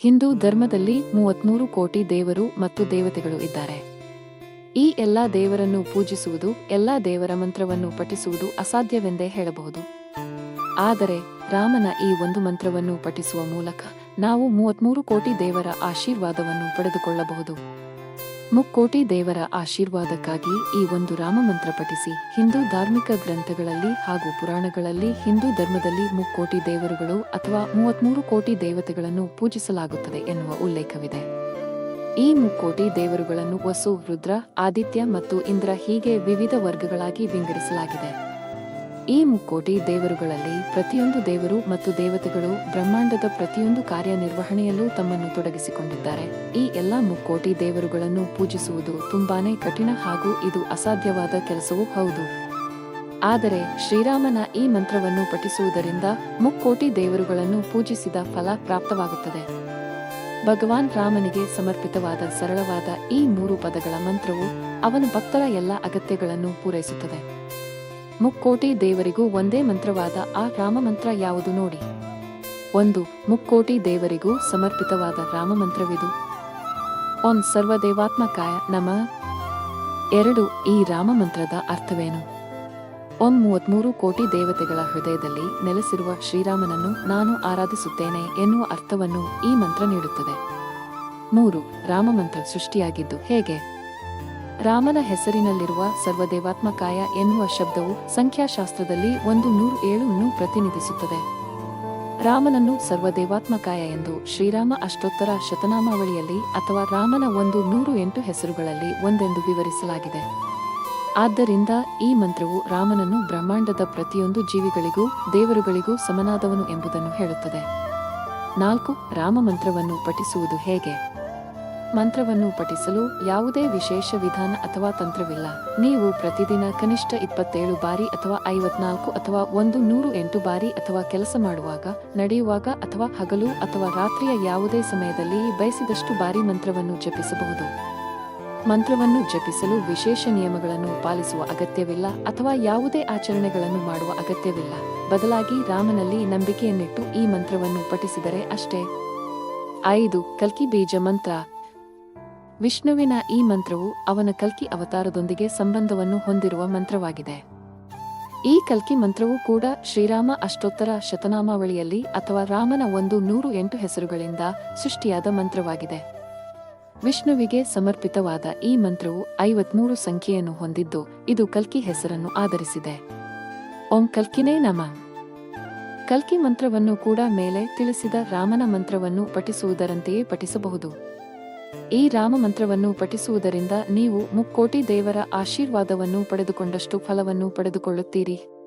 ಹಿಂದೂ ಧರ್ಮದಲ್ಲಿ ಮೂವತ್ಮೂರು ಕೋಟಿ ದೇವರು ಮತ್ತು ದೇವತೆಗಳು ಇದ್ದಾರೆ. ಈ ಎಲ್ಲಾ ದೇವರನ್ನು ಪೂಜಿಸುವುದು, ಎಲ್ಲಾ ದೇವರ ಮಂತ್ರವನ್ನು ಪಠಿಸುವುದು ಅಸಾಧ್ಯವೆಂದೇ ಹೇಳಬಹುದು. ಆದರೆ ರಾಮನ ಈ ಒಂದು ಮಂತ್ರವನ್ನು ಪಠಿಸುವ ಮೂಲಕ ನಾವು ಮೂವತ್ಮೂರು ಕೋಟಿ ದೇವರ ಆಶೀರ್ವಾದವನ್ನು ಪಡೆದುಕೊಳ್ಳಬಹುದು. ಮುಕ್ಕೋಟಿ ದೇವರ ಆಶೀರ್ವಾದಕ್ಕಾಗಿ ಈ ಒಂದು ರಾಮ ಮಂತ್ರ ಪಠಿಸಿ. ಹಿಂದೂ ಧಾರ್ಮಿಕ ಗ್ರಂಥಗಳಲ್ಲಿ ಹಾಗೂ ಪುರಾಣಗಳಲ್ಲಿ ಹಿಂದೂ ಧರ್ಮದಲ್ಲಿ ಮುಕ್ಕೋಟಿ ದೇವರುಗಳು ಅಥವಾ ಮೂವತ್ಮೂರು ಕೋಟಿ ದೇವತೆಗಳನ್ನು ಪೂಜಿಸಲಾಗುತ್ತದೆ ಎನ್ನುವ ಉಲ್ಲೇಖವಿದೆ. ಈ ಮುಕ್ಕೋಟಿ ದೇವರುಗಳನ್ನು ವಸು, ರುದ್ರ, ಆದಿತ್ಯ ಮತ್ತು ಇಂದ್ರ ಹೀಗೆ ವಿವಿಧ ವರ್ಗಗಳಾಗಿ ವಿಂಗಡಿಸಲಾಗಿದೆ. ಈ ಮುಕ್ಕೋಟಿ ದೇವರುಗಳಲ್ಲಿ ಪ್ರತಿಯೊಂದು ದೇವರು ಮತ್ತು ದೇವತೆಗಳು ಬ್ರಹ್ಮಾಂಡದ ಪ್ರತಿಯೊಂದು ಕಾರ್ಯನಿರ್ವಹಣೆಯಲ್ಲೂ ತಮ್ಮನ್ನು ತೊಡಗಿಸಿಕೊಂಡಿದ್ದಾರೆ. ಈ ಎಲ್ಲಾ ಮುಕ್ಕೋಟಿ ದೇವರುಗಳನ್ನು ಪೂಜಿಸುವುದು ತುಂಬಾನೇ ಕಠಿಣ ಹಾಗೂ ಇದು ಅಸಾಧ್ಯವಾದ ಕೆಲಸವೂ ಹೌದು. ಆದರೆ ಶ್ರೀರಾಮನ ಈ ಮಂತ್ರವನ್ನು ಪಠಿಸುವುದರಿಂದ ಮುಕ್ಕೋಟಿ ದೇವರುಗಳನ್ನು ಪೂಜಿಸಿದ ಫಲ ಪ್ರಾಪ್ತವಾಗುತ್ತದೆ. ಭಗವಾನ್ ರಾಮನಿಗೆ ಸಮರ್ಪಿತವಾದ ಸರಳವಾದ ಈ ಮೂರು ಪದಗಳ ಮಂತ್ರವು ಅವನ ಭಕ್ತರ ಎಲ್ಲ ಅಗತ್ಯಗಳನ್ನು ಪೂರೈಸುತ್ತದೆ. ಮುಕ್ಕೋಟಿ ದೇವರಿಗೂ ಒಂದೇ ಮಂತ್ರವಾದ ಆ ರಾಮ ಮಂತ್ರ ಯಾವುದು ನೋಡಿ. ಒಂದು, ಮುಕ್ಕೋಟಿ ದೇವರಿಗೂ ಸಮರ್ಪಿತವಾದ ರಾಮ ಮಂತ್ರವಿದು ಒನ್ ಸರ್ವದೇವಾತ್ಮಕಾಯ ನಮ. ಎರಡು, ಈ ರಾಮ ಮಂತ್ರದ ಅರ್ಥವೇನು? ಒಂ ಮೂವತ್ಮೂರು ಕೋಟಿ ದೇವತೆಗಳ ಹೃದಯದಲ್ಲಿ ನೆಲೆಸಿರುವ ಶ್ರೀರಾಮನನ್ನು ನಾನು ಆರಾಧಿಸುತ್ತೇನೆ ಎನ್ನುವ ಅರ್ಥವನ್ನು ಈ ಮಂತ್ರ ನೀಡುತ್ತದೆ. ಮೂರು, ರಾಮಮಂತ್ರ ಸೃಷ್ಟಿಯಾಗಿದ್ದು ಹೇಗೆ? ರಾಮನ ಹೆಸರಿನಲ್ಲಿರುವ ಸರ್ವದೇವಾತ್ಮಕಾಯ ಎನ್ನುವ ಶಬ್ದವು ಸಂಖ್ಯಾಶಾಸ್ತ್ರದಲ್ಲಿ ಒಂದು ನೂರು ಏಳನ್ನು ಪ್ರತಿನಿಧಿಸುತ್ತದೆ. ರಾಮನನ್ನು ಸರ್ವದೇವಾತ್ಮಕಾಯ ಎಂದು ಶ್ರೀರಾಮ ಅಷ್ಟೋತ್ತರ ಶತನಾಮಾವಳಿಯಲ್ಲಿ ಅಥವಾ ರಾಮನ ಒಂದು ನೂರು ಎಂಟು ಹೆಸರುಗಳಲ್ಲಿ ಒಂದೆಂದು ವಿವರಿಸಲಾಗಿದೆ. ಆದ್ದರಿಂದ ಈ ಮಂತ್ರವು ರಾಮನನ್ನು ಬ್ರಹ್ಮಾಂಡದ ಪ್ರತಿಯೊಂದು ಜೀವಿಗಳಿಗೂ ದೇವರುಗಳಿಗೂ ಸಮನಾದವನು ಎಂಬುದನ್ನು ಹೇಳುತ್ತದೆ. ನಾಲ್ಕು, ರಾಮ ಮಂತ್ರವನ್ನು ಪಠಿಸುವುದು ಹೇಗೆ? ಮಂತ್ರವನ್ನು ಪಠಿಸಲು ಯಾವುದೇ ವಿಶೇಷ ವಿಧಾನ ಅಥವಾ ತಂತ್ರವಿಲ್ಲ. ನೀವು ಪ್ರತಿದಿನ ಕನಿಷ್ಠ ಇಪ್ಪತ್ತೇಳು ಬಾರಿ ಅಥವಾ ಐವತ್ನಾಲ್ಕು ಅಥವಾ ಒಂದು ನೂರು ಎಂಟು ಬಾರಿ ಅಥವಾ ಕೆಲಸ ಮಾಡುವಾಗ, ನಡೆಯುವಾಗ ಅಥವಾ ಹಗಲು ಅಥವಾ ರಾತ್ರಿಯ ಯಾವುದೇ ಸಮಯದಲ್ಲಿ ಬಯಸಿದಷ್ಟು ಬಾರಿ ಮಂತ್ರವನ್ನು ಜಪಿಸಬಹುದು. ಮಂತ್ರವನ್ನು ಜಪಿಸಲು ವಿಶೇಷ ನಿಯಮಗಳನ್ನು ಪಾಲಿಸುವ ಅಗತ್ಯವಿಲ್ಲ ಅಥವಾ ಯಾವುದೇ ಆಚರಣೆಗಳನ್ನು ಮಾಡುವ ಅಗತ್ಯವಿಲ್ಲ. ಬದಲಾಗಿ ರಾಮನಲ್ಲಿ ನಂಬಿಕೆಯನ್ನಿಟ್ಟು ಈ ಮಂತ್ರವನ್ನು ಪಠಿಸಿದರೆ ಅಷ್ಟೇ. ಐದು, ಕಲ್ಕಿ ಬೀಜ ಮಂತ್ರ. ವಿಷ್ಣುವಿನ ಈ ಮಂತ್ರವು ಅವನ ಕಲ್ಕಿ ಅವತಾರದೊಂದಿಗೆ ಸಂಬಂಧವನ್ನು ಹೊಂದಿರುವ ಮಂತ್ರವಾಗಿದೆ. ಈ ಕಲ್ಕಿ ಮಂತ್ರವು ಕೂಡ ಶ್ರೀರಾಮ ಅಷ್ಟೋತ್ತರ ಶತನಾಮಾವಳಿಯಲ್ಲಿ ಅಥವಾ ರಾಮನ ಒಂದು ನೂರು ಎಂಟು ಹೆಸರುಗಳಿಂದ ಸೃಷ್ಟಿಯಾದ ಮಂತ್ರವಾಗಿದೆ. ವಿಷ್ಣುವಿಗೆ ಸಮರ್ಪಿತವಾದ ಈ ಮಂತ್ರವು ಐವತ್ಮೂರು ಸಂಖ್ಯೆಯನ್ನು ಹೊಂದಿದ್ದು ಇದು ಕಲ್ಕಿ ಹೆಸರನ್ನು ಆಧರಿಸಿದೆ. ಓಂ ಕಲ್ಕಿನೇ ನಮ. ಕಲ್ಕಿ ಮಂತ್ರವನ್ನು ಕೂಡ ಮೇಲೆ ತಿಳಿಸಿದ ರಾಮನ ಮಂತ್ರವನ್ನು ಪಠಿಸುವುದರಂತೆಯೇ ಪಠಿಸಬಹುದು. ಈ ರಾಮ ಮಂತ್ರವನ್ನು ಪಠಿಸುವುದರಿಂದ ನೀವು ಮುಕ್ಕೋಟಿ ದೇವರ ಆಶೀರ್ವಾದವನ್ನು ಪಡೆದುಕೊಂಡಷ್ಟು ಫಲವನ್ನು ಪಡೆದುಕೊಳ್ಳುತ್ತೀರಿ.